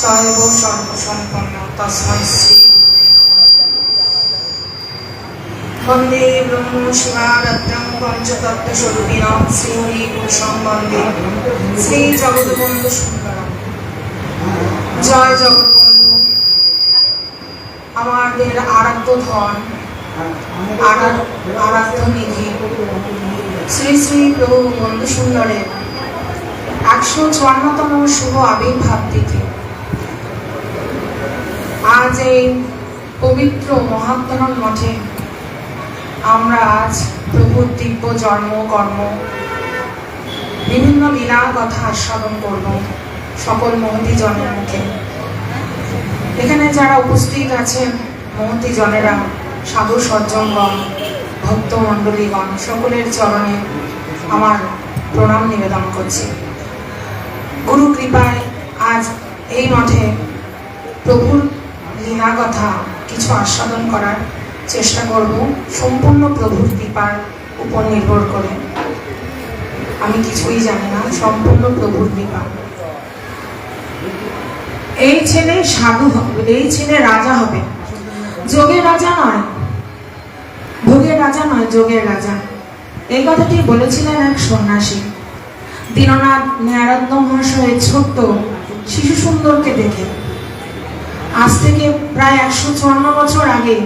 সয়ব সর্বসম্পন্ন তস্মৈ শ্রী বন্দে ব্রহ্ম শিবারত্নং পঞ্চতত্ত্বস্বরূপিণ শ্রীহরি পুরুষং বন্দে। শ্রী জগৎবন্ধু সুন্দরম। জয় জগৎবন্ধু। আমাদের আরাধ্য ধন আরা- আরাধ্য নিধি। শ্রী শ্রী প্রভু বন্ধু সুন্দরের একশো চুয়ান্নতম শুভ আবির্ভাব তিথি। আজ এই পবিত্র মহাত্মন মঠে আমরা আজ প্রভুর দিব্য জন্ম, কর্ম, বিভিন্ন লীলা কথা আস্বাদন করব সকল মহতি জনের মুখে। এখানে যারা উপস্থিত আছেন মহতি জনেরা সাধু সজ্জনগণ, ভক্ত মণ্ডলীগণ, সকলের চরণে আমার প্রণাম নিবেদন করছি। গুরু কৃপায় আজ এই মঠে প্রভুর লীলা কথা কিছু আস্বাদন করার চেষ্টা করব সম্পূর্ণ প্রভুর কৃপার উপর নির্ভর করে। আমি কিছুই জানি না, সম্পূর্ণ প্রভুর কৃপা। এই ছেলে সাধু হবে এই ছেলে রাজা হবে। যোগের রাজা নয়। ভোগের রাজা নয়, যোগের রাজা। এই কথাটি বলেছিলেন এক সন্ন্যাসী। দীননাথ ন্যায়ারত্ন মহাশয়ের ছোট্ট শিশু সুন্দরকে দেখে। আজ থেকে প্রায় একশো চুয়ান্ন বছর আগে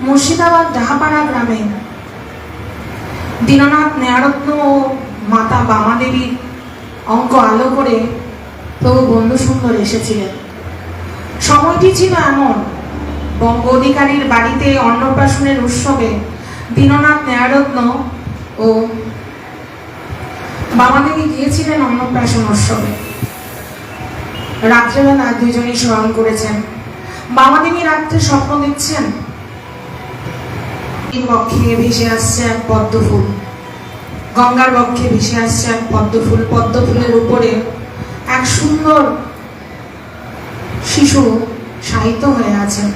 মুর্শিদাবাদ ডাহাপাড়া গ্রামে দীননাথ ন্যায়ারত্ন ও মাতা বামা দেবীর অঙ্ক আলো করে প্রভু বন্ধু সুন্দর এসেছিলেন। সময়টি ছিল এমন, বঙ্গ অধিকারীর বাড়িতে অন্নপ্রাশনের উৎসবে দীননাথ ন্যায়ারত্ন ও বামাদেবী গিয়েছিলেন অন্নপ্রাশন উৎসবে। রাত্রেবেলা দুজনেই স্মরণ করেছেন। বামাদেবী রাত্রে স্বপ্ন দেখছেন। বক্ষে ভেসে আসছে এক পদ্ম ফুল। গঙ্গার বক্ষে ভেসে আসছে এক পদ্ম ফুল। উপরে এক সুন্দর শিশু শায়িত হয়ে আছেন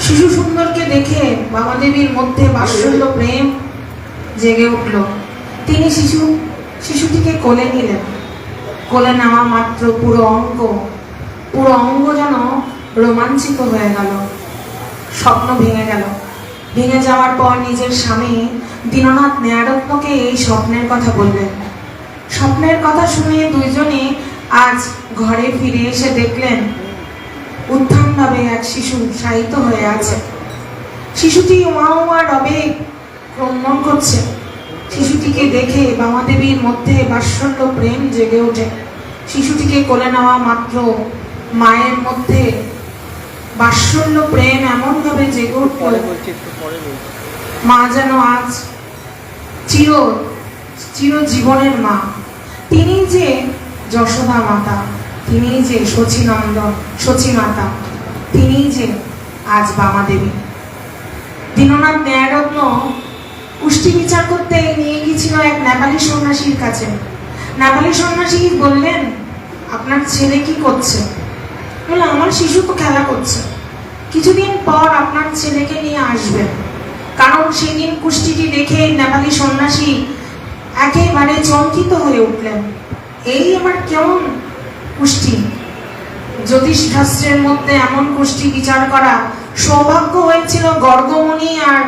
শিশু সুন্দরকে দেখে বামাদেবীর মধ্যে বাৎসল্য প্রেম জেগে উঠল। তিনি শিশু, শিশুটিকে কোলে নিলেন। কোলে নেওয়া মাত্র পুরো অঙ্গ। পুরো অঙ্গ যেন রোমাঞ্চিত হয়ে গেল। স্বপ্ন ভেঙে গেল। ভেঙে যাওয়ার পর নিজের স্বামী দীননাথ ন্যায়ারত্নকে এই স্বপ্নের কথা বললেন। স্বপ্নের কথা শুনে দুইজনে আজ ঘরে ফিরে এসে দেখলেন উত্থানভাবে এক শিশু শায়িত হয়ে আছে। শিশুটি উমা উমা রবে ক্রন্দন করছে। শিশুটিকে দেখে বামাদেবীর মধ্যে বাৎসল্য প্রেম জেগে ওঠে। শিশুটিকে কোলে নেওয়া মাত্র মায়ের মধ্যে বাৎসল্য প্রেম এমনভাবে জেগে উঠল মা যেন আজ চির চির জীবনের মা। তিনি যে যশোদা মাতা তিনি যে শচীনন্দন শচী মাতা তিনি যে আজ বামা দেবী দীননাথ ন্যায়রত্ন পুষ্টি বিচার করতে নিয়ে গিয়েছিল এক নেপালি সন্ন্যাসীর কাছে। নেপালি সন্ন্যাসী বললেন, আপনার ছেলে কি করছে? বলে আমার শিশু তো খেলা করছে। কিছুদিন পর আপনার ছেলেকে নিয়ে আসবেন কারণ সেদিন কুষ্টিটি দেখে নেপালি সন্ন্যাসী একেবারে চমকিত হয়ে উঠলেন। এই আমার কেমন কুষ্টি? জ্যোতিষ শাস্ত্রের মধ্যে এমন কুষ্টি বিচার করা সৌভাগ্য হয়েছিল গর্গমণি আর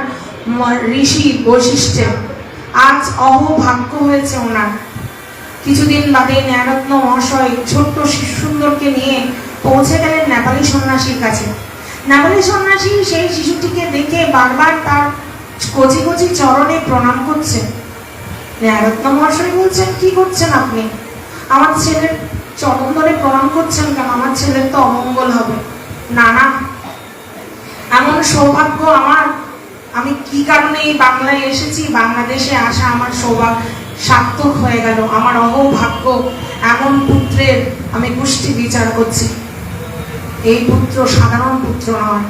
ঋষি বৈশিষ্ট্যে আজ অহভাগ্য হয়েছে ওনার। কিছুদিন বাদে ন্যায়রত্ন মহাশয় ছোট্ট শিশু সুন্দরকে নিয়ে পৌঁছে গেলেন নেপালি সন্ন্যাসীর কাছে। নেপালি সন্ন্যাসী সেই শিশুটিকে দেখে বারবার তার কচি কচি চরণে প্রণাম করছে। ন্যায়রত্ন মহাশয় বলছেন, কি করছেন আপনি? আমার ছেলের চরণ ধরে প্রণাম করছেন কেন? আমার ছেলের তো অমঙ্গল হবে। না না। এমন সৌভাগ্য আমার আমি কি কারণে এই বাংলায় এসেছি? বাংলাদেশে আসা আমার সৌভাগ্য সার্থক হয়ে গেল। আমার অহভাগ্য এমন পুত্রের আমি পুষ্টি বিচার করছি। এই পুত্র সাধারণ পুত্র নয়।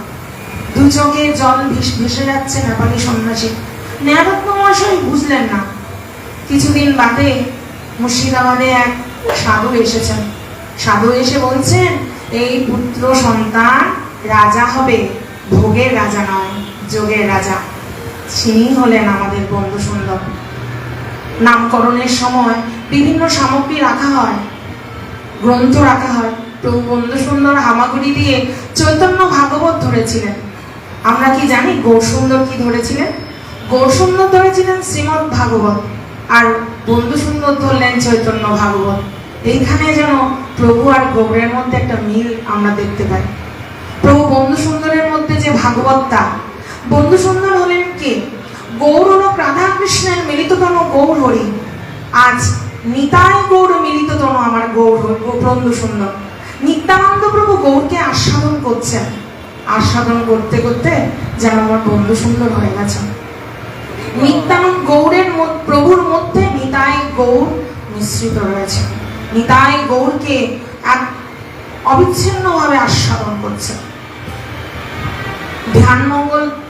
দু চোখে জল ভেস- যাচ্ছে নেপালি সন্ন্যাসী। ন্যায়রত্ন মহাশয় বুঝলেন না। কিছুদিন বাদে মুর্শিদাবাদে এক সাধু এসেছেন। সাধু এসে বলছেন, এই পুত্র সন্তান রাজা হবে, ভোগের রাজা নয় যোগের রাজা। তিনি হলেন আমাদের বন্ধু সুন্দর নামকরণের সময় বিভিন্ন সামগ্রী রাখা হয়, গ্রন্থ রাখা হয়। প্রভু বন্ধু সুন্দর হামাগুড়ি দিয়ে চৈতন্য ভাগবত ধরেছিলেন। আমরা কি জানি গৌর সুন্দর কি ধরেছিলেন? গৌর সুন্দর ধরেছিলেন শ্রীমৎ ভাগবত আর বন্ধু সুন্দর ধরলেন চৈতন্য ভাগবত। এইখানে যেন প্রভু আর গৌরের মধ্যে একটা মিল আমরা দেখতে পাই। প্রভু বন্ধু সুন্দরের মধ্যে যে ভাগবতটা বন্ধু সুন্দর হলেন কে? গৌর হল রাধাকৃষ্ণের মিলিততম গৌর হরি। আজ নিতাই গৌর মিলিততম আমার গৌর বন্ধু সুন্দর নিত্যানন্দ প্রভু গৌরকে আস্বাদন করছেন। আস্বাদন করতে করতে যেন আমার বন্ধু সুন্দর হয়ে গেছে। নিত্যানন্দ গৌরের প্রভুর মধ্যে নিতাই গৌর মিশ্রিত রয়েছে। নিতাই গৌরকে এক অবিচ্ছিন্নভাবে আস্বাদন করছে। ধ্যান মঙ্গল মহানাম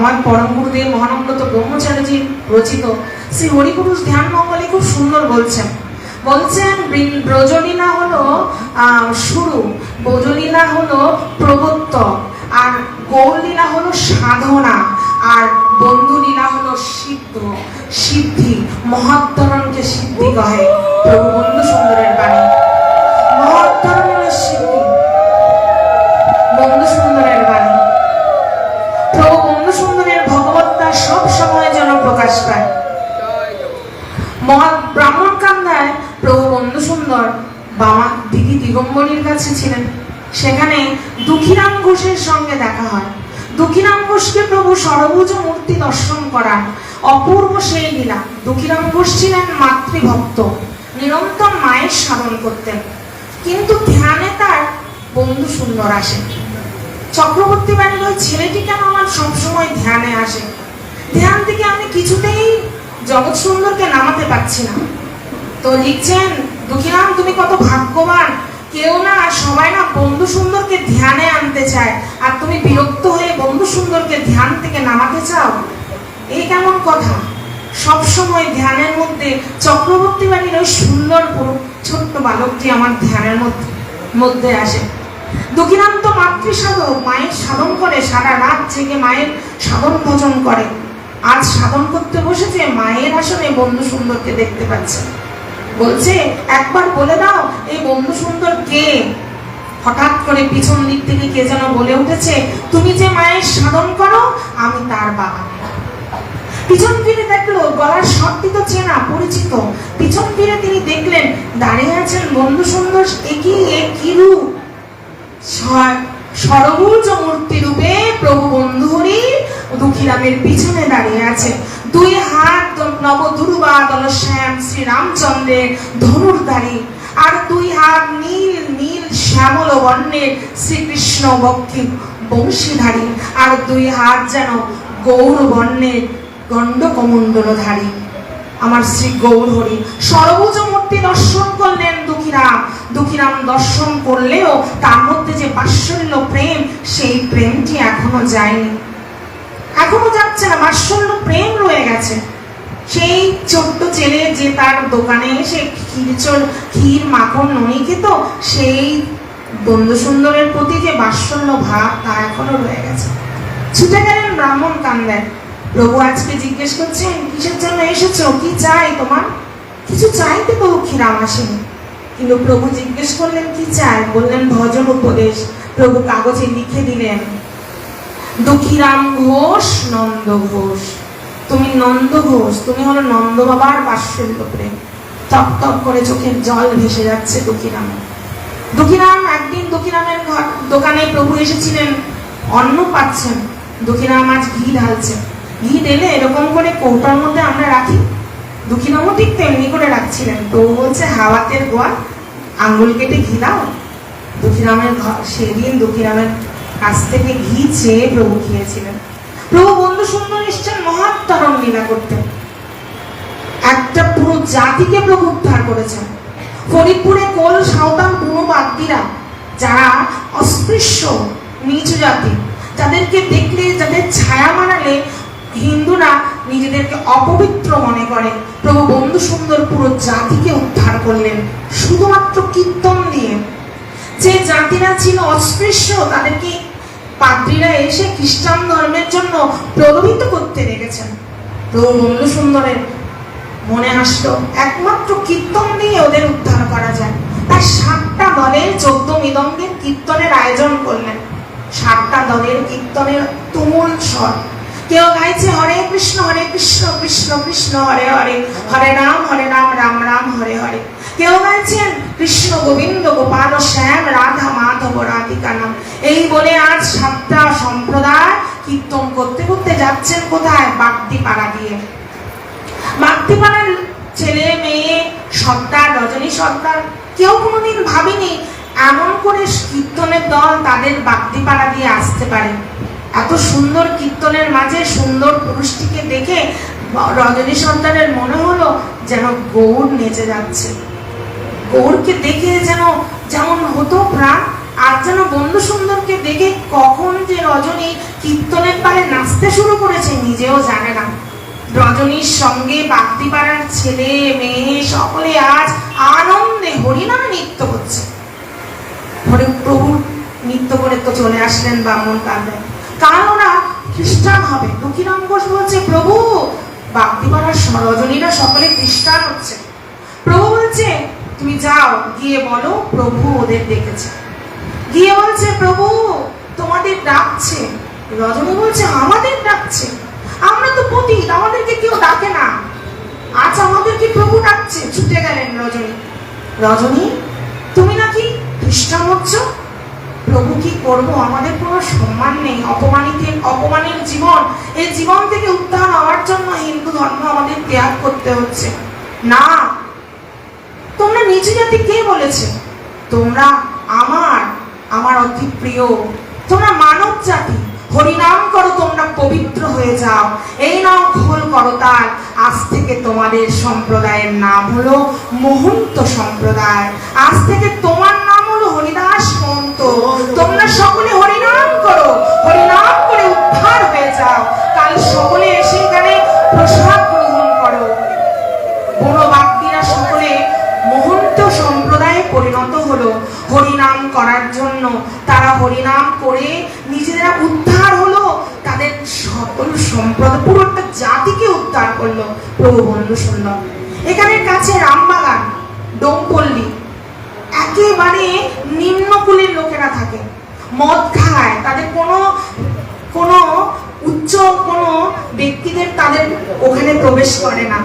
আমার পরম গুরুদেব মহানন্দত ব্রহ্মচারীজি রচিত শ্রী হরিপুরুষ ধ্যান মঙ্গলে খুব সুন্দর বলছেন। বলছেন ব্রজলীলা হলো শুরু। ব্রজলীলা হলো প্রবর্তক। আর গৌরলীলা হলো সাধনা। আর বন্ধুলীলা হলো সিদ্ধ, সিদ্ধি। মহাত্তরণকে সিদ্ধি কহে প্রভু বন্ধু সুন্দরের বাণী। মহাত্তরণ সিদ্ধি প্রকাশ পায়। মহা ব্রাহ্মণ কান্দায় প্রভু বন্ধু সুন্দর বামা দিদি দিগম্বরীর কাছে ছিলেন। সেখানে দুঃখীরাম ঘোষের সঙ্গে দেখা হয়। দুঃখীরাম ঘোষকে প্রভু সরভুজ মূর্তি দর্শন করান। অপূর্ব সেই লীলা। দুঃখীরাম ঘোষ ছিলেন মাতৃভক্ত। নিরন্তর মায়ের সাধন করতেন। কিন্তু ধ্যানে তার বন্ধু সুন্দর আসে। চক্রবর্তী বাড়ির ওই ছেলেটি কেন আমার সবসময় ধ্যানে আসে? ধ্যান থেকে আমি কিছুতেই জগৎ সুন্দরকে নামাতে পারছি না। তো লিখছেন, দুঃখীরাম, তুমি কত ভাগ্যবান। কেউ না, সবাই না বন্ধু সুন্দরকে ধ্যানে আনতে চায়। আর তুমি বিরক্ত হয়ে বন্ধু সুন্দরকে ধ্যান থেকে নামাতে চাও? এই কেমন কথা? সব সময় ধ্যানের মধ্যে চক্রবর্তী বাড়ির ওই সুন্দর ছোট্ট বালকটি আমার ধ্যানের মধ্যে মধ্যে আসে। দক্ষিণান্ত মাতৃ সাধক মায়ের সাধন করে, সারা রাত জেগে মায়ের সাধন ভোজন করে। আজ সাধন করতে বসেছে, মায়ের আসনে বন্ধু সুন্দরকে দেখতে পাচ্ছে। বলছে, একবার বলে দাও, এই বন্ধু সুন্দর কে? হঠাৎ করে পিছন দিক থেকে কে যেন বলে উঠেছে, তুমি যে মায়ের সাধন করো, আমি তার বাবা পিছন ফিরে দেখল, গলার শব্দটি তো চেনা, পরিচিত। পিছন ফিরে তিনি দেখলেন, দাঁড়িয়ে আছেন বন্ধু সুন্দর একই একই রূপ? সরবুজ মূর্তি রূপে প্রভু বন্ধু হরি দুঃখীরামের পিছনে দাঁড়িয়ে আছে। দুই হাত নব দুর্বা দলশ্যাম শ্রী রামচন্দ্রের ধনুর্ধারী। আর দুই হাত নীল নীল শ্যামল বর্ণের শ্রীকৃষ্ণ বক্ষী বংশীধারী। আর দুই হাত যেন গৌর বর্ণের গণ্ডকমণ্ডলধারী। আমার শ্রী গৌর হরি, সর্বোজ মূর্তি দর্শন করলেন দুঃখীরাম দুঃখীরাম দর্শন করলেও তার মধ্যে যে বাৎসল্য প্রেম, সেই প্রেমটি এখনও যায়নি। এখনও যাচ্ছে না বাৎসল্য প্রেম রয়ে গেছে। সেই ছোট্ট ছেলে যে তার দোকানে এসে ক্ষীর চল ক্ষীর, মাখন, ননি খেত, সেই বন্ধু সুন্দরের প্রতি যে বাৎসল্য ভাব, তা এখনও রয়ে গেছে। ছুটে গেলেন ব্রাহ্মণ কান্দায় প্রভু, আজকে জিজ্ঞেস করছেন কিসের জন্য এসেছ? কি চাই তোমার? কিছু চাইতে তো ক্ষীরাম আসেনি কিন্তু প্রভু জিজ্ঞেস করলেন, কি চাই? বললেন, ভজন উপদেশ। প্রভু, কাগজে লিখে দিলেন। দুঃখীরাম ঘোষ, নন্দ ঘোষ। তুমি নন্দ ঘোষ, তুমি হলো নন্দ বাবার বাৎসল্য প্রেম। টপ টপ করে চোখের জল ভেসে যাচ্ছে দুঃখীরাম। দুঃখীরাম একদিন দুঃখীরামের ঘর, দোকানে প্রভু এসেছিলেন, অন্ন পাচ্ছেন। দুঃখীরাম আজ ঘি ঢালছে ঘি ঢেলে এরকম করে কৌটার মধ্যে আমরা রাখি। দুঃখীরামও ঠিক তেমনি করে রাখছিলেন। প্রভু বলছে, হাওয়াতের গোয়া আঙ্গুল কেটে ঘি দাও। দুঃখীরামের ঘর, সেদিন দুঃখীরামের কাছ থেকে ঘি চেয়ে প্রভু খেয়েছিলেন। প্রভু বন্ধু সুন্দর মহাত্তরণ লীলা করতে। একটা পুরো জাতিকে প্রভু উদ্ধার করেছেন। ফরিদপুরে কোল, সাঁওতাল যারা অস্পৃশ্য, নিচ জাতি, যাদেরকে দেখলে, যাদের ছায়া মারালে হিন্দুরা নিজেদেরকে অপবিত্র মনে করে। প্রভু বন্ধু সুন্দর পুরো জাতিকে উদ্ধার করলেন। শুধুমাত্র কীর্তন দিয়ে যে জাতিরা ছিল অস্পৃশ্য, তাদেরকে পাদ্রীরা এসে খ্রিস্টান ধর্মের জন্য প্রলোভিত করতে লেগেছেন। প্রভু সুন্দরের মনে আসলো, একমাত্র কীর্তন দিয়ে ওদের উদ্ধার করা যায়। তার সাতটা দলের চোদ্দ মৃদঙ্গের কীর্তনের আয়োজন করলেন। সাতটা দলের কীর্তনের তুমুল স্বর। কেউ গাইছে, হরে কৃষ্ণ হরে কৃষ্ণ কৃষ্ণ কৃষ্ণ, হরে হরে। হরে রাম হরে রাম রাম রাম, হরে হরে। কেউ গাইছেন কৃষ্ণ গোবিন্দ গোপাল শ্যাম, রাধা মাধব রাধিকা নাম এই বলে আজ সাতটা সম্প্রদায় কীর্তন করতে করতে যাচ্ছেন কোথায়? বাগদি পাড়া দিয়ে। বাগদি পাড়ার ছেলে, মেয়ে, সর্দার, রজনী সর্দার, কেউ কোনোদিন ভাবেনি এমন করে কীর্তনের দল তাদের বাগদি পাড়া দিয়ে আসতে পারে। এত সুন্দর কীর্তনের মাঝে সুন্দর পুরুষটিকে দেখে রজনী সন্তানের মনে হলো যেন গৌর নেচে যাচ্ছে। গৌরকে দেখে যেন, যেমন হতো প্রাণ, আর যেন বন্ধু সুন্দরকে দেখে কখন যে রজনী কীর্তনের তালে নাচতে শুরু করেছে, নিজেও জানে না। রজনীর সঙ্গে বাগদি পাড়ার ছেলে, মেয়ে, সকলে আজ আনন্দে হরিনামে নৃত্য করছে। হরে প্রভু, নৃত্য করে তো চলে আসলেন ব্রাহ্মণ কান্দে কারণ ওরা খ্রিস্টান হবে, দুঃখীরাম ঘোষ বলছে, প্রভু বাগদি পাড়ার রজনীরা সকলে খ্রিস্টান হচ্ছে। প্রভু বলছে তুমি যাও, গিয়ে বলো প্রভু ওদের ডেকেছে। গিয়ে বলছে, প্রভু, তোমাদের ডাকছে। রজনী বলছে, আমাদের ডাকছে। আমরা তো পতিত, আমাদেরকে কেউ ডাকে না। আজ আমাদেরকে প্রভু ডাকছে? ছুটে গেলেন রজনী। রজনী, তুমি নাকি খ্রিস্টান হচ্ছ? প্রভু কি করব? আমাদের কোনো সম্মান নেই। অপমানিত, অপমানের জীবন, এই জীবন থেকে উত্থান হওয়ার জন্য হিন্দু ধর্ম আমাদের ত্যাগ করতে হচ্ছে। না তোমরা জাতি কে বলেছে? তোমরা আমার আমার অতি প্রিয়, তোমরা মানব জাতি, হরিনাম করো, তোমরা পবিত্র হয়ে যাও। এই নাও খোল করতাল। আজ থেকে তোমাদের সম্প্রদায়ের নাম হলো মহন্ত সম্প্রদায়। আজ থেকে তোমার নাম হলো হরিদাস মহন্ত। তোমরা সকলে হরিনাম করো, হরিনাম করে উদ্ধার হয়ে যাও। কাল সকলে এসে এখানে প্রসাদ পরিণত হলো হরিনাম করার জন্য। তারা হরিনাম করে নিজেরা উদ্ধার হলো। তাদের সকল সম্প্রদায় পুরো একটা জাতিকে উদ্ধার করল প্রভু বন্ধু সুন্দর। এখানে কাছে রামবাগান ডোমপল্লী একেবারে নিম্নকুলের লোকেরা থাকে। মদ খায়। তাদের কোনো কোনো উচ্চ কোনো ব্যক্তিদের তাদের ওখানে প্রবেশ করে না।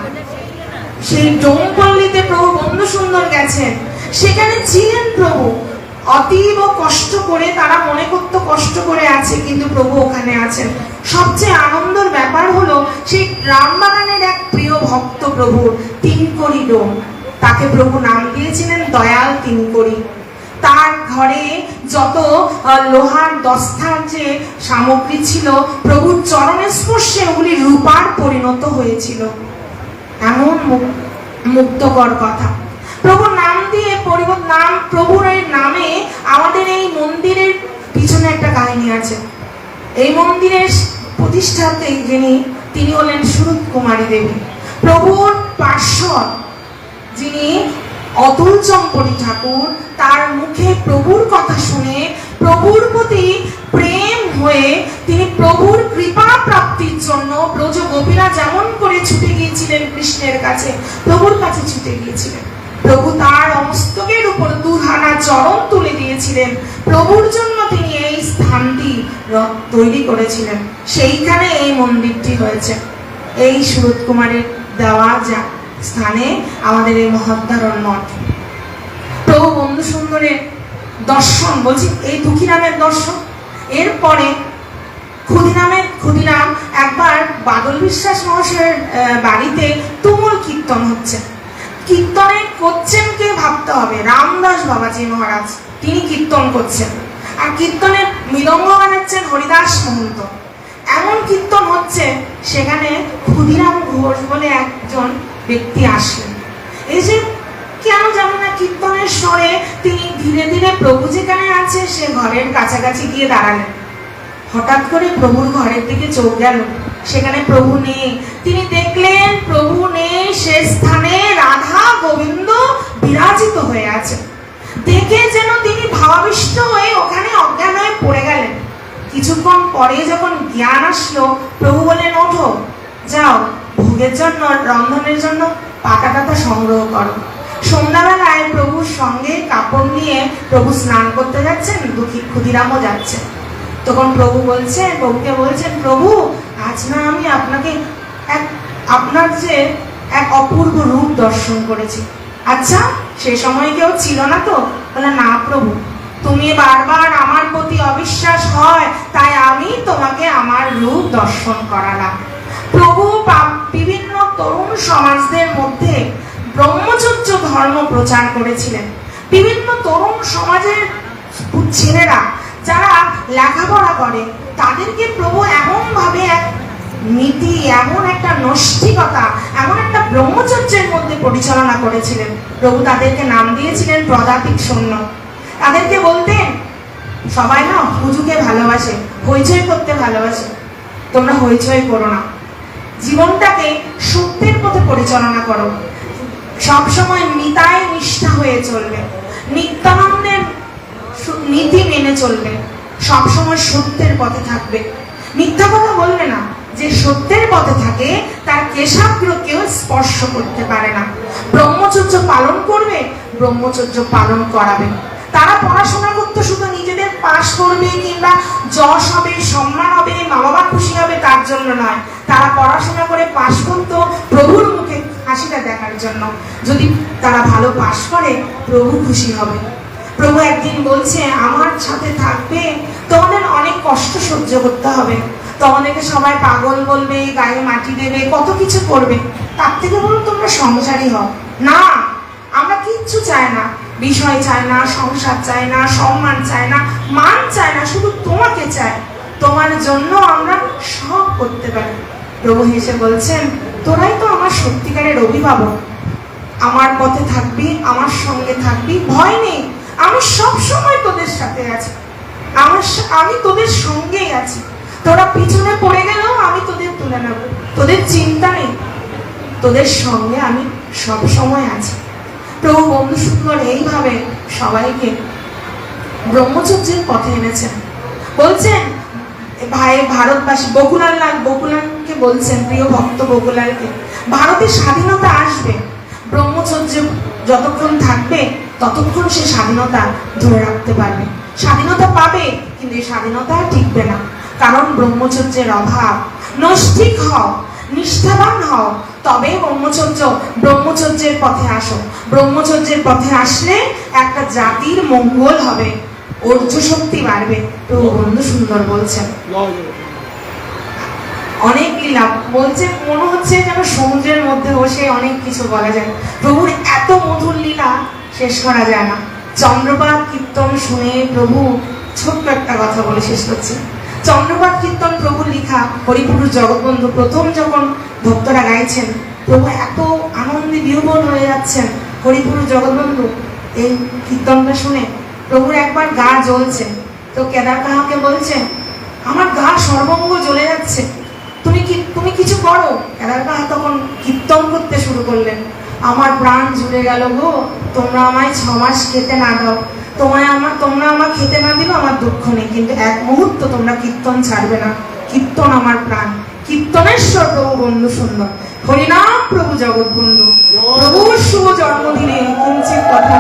সেই ডোমপল্লীতে প্রভু বন্ধু সুন্দর গেছেন। সেখানে ছিলেন প্রভু। অতীব কষ্ট করে, তারা মনে করতো কষ্ট করে আছে, কিন্তু প্রভু ওখানে আছেন। সবচেয়ে আনন্দের ব্যাপার হলো, সেই রামবাগানের এক প্রিয় ভক্ত প্রভুর তিনকড়ি ডোম তাকে প্রভু নাম দিয়েছিলেন দয়াল তিনকড়ি। তার ঘরে যত লোহার দস্তার যে সামগ্রী ছিল, প্রভুর চরণের স্পর্শে ওগুলি রূপার পরিণত হয়েছিল। এমন মুক- মুক্তকর কথা। প্রভুর নাম দিয়ে পরিবর্ত নাম, প্রভুর নামে আমাদের এই মন্দিরের পিছনে একটা কাহিনী আছে। এই মন্দিরের প্রতিষ্ঠাতে যিনি, তিনি হলেন সুরত কুমারী দেবী। প্রভুর পার্শ্বদ যিনি অতুল চম্পরী ঠাকুর, তার মুখে প্রভুর কথা শুনে প্রভুর প্রতি প্রেম হয়ে তিনি প্রভুর কৃপা প্রাপ্তির জন্য ব্রজ গোপীরা যেমন করে ছুটে গিয়েছিলেন কৃষ্ণের কাছে, প্রভুর কাছে ছুটে গিয়েছিলেন। প্রভু তার অমস্তকের উপর দুহানা চরণ তুলে দিয়েছিলেন। প্রভুর জন্য তিনি এই স্থানটি তৈরি করেছিলেন। সেইখানে এই মন্দিরটি হয়েছে। এই সুরত কুমারের দেওয়া যা স্থানে আমাদের এই মহদ্ধারণ মঠ। প্রভু বন্ধু সুন্দরের দর্শন, বলছি, এই দুঃখীরামের দর্শন। এরপরে ক্ষুদিরামের, ক্ষুদিরাম একবার বাদল বিশ্বাস মহাশয়ের বাড়িতে তুমুল কীর্তন হচ্ছে। কীর্তনে করছেন কে ভাবতে হবে? রামদাস বাবাজি মহারাজ, তিনি কীর্তন করছেন। আর কীর্তনের মৃদঙ্গ বানাচ্ছেন হরিদাস মহন্ত। এমন কীর্তন হচ্ছে, সেখানে ক্ষুদিরাম ঘোষ বলে একজন ব্যক্তি আসলেন। এসে কেন জানো না কীর্তনের স্বরে তিনি ধীরে ধীরে প্রভু যেখানে আছে, সে ঘরের কাছাকাছি গিয়ে দাঁড়ালেন। হঠাৎ করে প্রভুর ঘরের দিকে চোখ গেল। সেখানে প্রভু নেই। তিনি দেখলেন প্রভু নেই সে স্থানে রাধা গোবিন্দ বিরাজিত হয়ে আছে। দেখে যেন তিনি ভাবাবিষ্ট হয়ে ওখানে অজ্ঞান হয়ে পড়ে গেলেন। কিছুক্ষণ পরে যখন জ্ঞান আসলো, প্রভু বললেন, ওঠো, যাও, ভোগের জন্য রন্ধনের জন্য পাতা টাতা সংগ্রহ করো। সন্ধ্যাবেলায় প্রভুর সঙ্গে কাপড় নিয়ে প্রভু স্নান করতে যাচ্ছেন, দুঃখী ক্ষুদিরামও যাচ্ছেন। তখন প্রভু বলছেন প্রভুকে বলছেন, প্রভু, আজ না আমি আপনাকে এক, আপনার যে এক অপূর্ব রূপ দর্শন করেছি। আচ্ছা সে সময় কেউ ছিল না তো? বলে, না প্রভু, তুমি বারবার আমার প্রতি অবিশ্বাস হয়, তাই আমি তোমাকে আমার রূপ দর্শন করালাম। প্রভু বিভিন্ন তরুণ সমাজদের মধ্যে ব্রহ্মচর্য ধর্ম প্রচার করেছিলেন। বিভিন্ন তরুণ সমাজের ছেলেরা, যারা লেখাপড়া করে, তাদেরকে প্রভু এমনভাবে এক নীতি এমন একটা নষ্টিকতা এমন একটা ব্রহ্মচর্যের মধ্যে পরিচালনা করেছিলেন। প্রভু তাদেরকে নাম দিয়েছিলেন প্রদাতিক সৈন্য। তাদেরকে বলতেন, সবাই না পুজুকে ভালোবাসে, হইচই করতে ভালোবাসে। তোমরা হইচই করো না। জীবনটাকে সত্যের পথে পরিচালনা করো। সবসময় নিতায় নিষ্ঠা হয়ে চলবে। নিত্যানন্দের নীতি মেনে চলবে। সবসময় সত্যের পথে থাকবে। মিথ্যা কথা বলবে না। যে সত্যের পথে থাকে, তার কেশাগ্র কেউ স্পর্শ করতে পারে না। ব্রহ্মচর্য পালন করবে, ব্রহ্মচর্য পালন করাবে। তারা পড়াশোনা করতে শুধু নিজেদের পাশ করবে কিংবা যশ হবে, সম্মান হবে মা বাবা খুশি হবে তার জন্য নয়। তারা পড়াশোনা করে পাশ করতো প্রভুর মুখে হাসিটা দেখার জন্য। যদি তারা ভালো পাশ করে, প্রভু খুশি হবে। প্রভু একদিন বলছে, আমার সাথে থাকবে, তোমাদের অনেক কষ্ট সহ্য করতে হবে। তোমাদেরকে সবাই পাগল বলবে, গায়ে মাটি দেবে, কত কিছু করবে। তার থেকে বলুন তোমরা সংসারী হও। না, আমরা কিচ্ছু চাই না। বিষয় চাই না, সংসার চাই না, সম্মান চাই না, মান চাই না, শুধু তোমাকে চাই। তোমার জন্য আমরা সব করতে পারি। প্রভু হেসে বলছেন, তোরাই তো আমার সত্যিকারের অভিভাবক। আমার পথে থাকবি, আমার সঙ্গে থাকবি, ভয় নেই। আমি সব সময় তোদের সাথে আছি। আমার আমি তোদের সঙ্গেই আছি। তোরা পিছনে পড়ে গেলেও আমি তোদের তুলে নেব। তোদের চিন্তা নেই। তোদের সঙ্গে আমি সব সময় আছি। প্রভু বন্ধু সুন্দর এইভাবে সবাইকে ব্রহ্মচর্যের পথে এনেছেন। বলছেন, ভাই, ভারতবাসী, বকুলাল লাল বকুলালকে বলছেন, প্রিয় ভক্ত বকুলালকে, ভারতের স্বাধীনতা আসবে। ব্রহ্মচর্য যতক্ষণ থাকবে, ততক্ষণ সে স্বাধীনতা ধরে রাখতে পারবে। স্বাধীনতা পাবে। কিন্তু এই স্বাধীনতা টিকবে না। কারণ ব্রহ্মচর্যের অভাব। নৈষ্ঠিক হও, নিষ্ঠাবান হও, তবে ব্রহ্মচর্য, ব্রহ্মচর্যের পথে আসো। ব্রহ্মচর্যের পথে আসলে একটা জাতির মঙ্গল হবে। শক্তি বাড়বে। প্রভু বন্ধু সুন্দর বলছেন। অনেক লীলা। বলছে, মনে হচ্ছে যেন সমুদ্রের মধ্যে বসে অনেক কিছু বলা যায়। প্রভুর এত মধুর লীলা শেষ করা যায় না। চন্দ্রপাত কীর্তন শুনে প্রভু ছোট্ট একটা কথা বলে শেষ করছে। চন্দ্রপাত কীর্তন প্রভুর লেখা, হরিপুরুষ জগৎবন্ধু প্রথম যখন ভক্তরা গাইছেন, প্রভু এত আনন্দে বিহবল হয়ে যাচ্ছেন। হরিপুরুষ জগৎবন্ধু, এই কীর্তনটা শুনে প্রভুর একবার গা জ্বলছে। তো কেদার কাহাকে বলছে আমার গা সর্বঙ্গ জ্বলে যাচ্ছে। তুমি কি, তুমি কিছু করো? কেদার কাহা তখন কীর্তন করতে শুরু করলেন। আমার প্রাণ জুড়ে গেল গো, তোমরা আমায় ছ মাস খেতে না দাও। তোমায় আমার, তোমরা আমার খেতে না দিলে আমার দুঃখ নেই, কিন্তু এক মুহূর্ত তোমরা কীর্তন ছাড়বে না। কীর্তন আমার প্রাণ। কীর্তনেশ্বর প্রভু বন্ধু সুন্দর। হরিনাম প্রভু জগৎ বন্ধু প্রভুর শুভ জন্মদিনে কিঞ্চিত কথা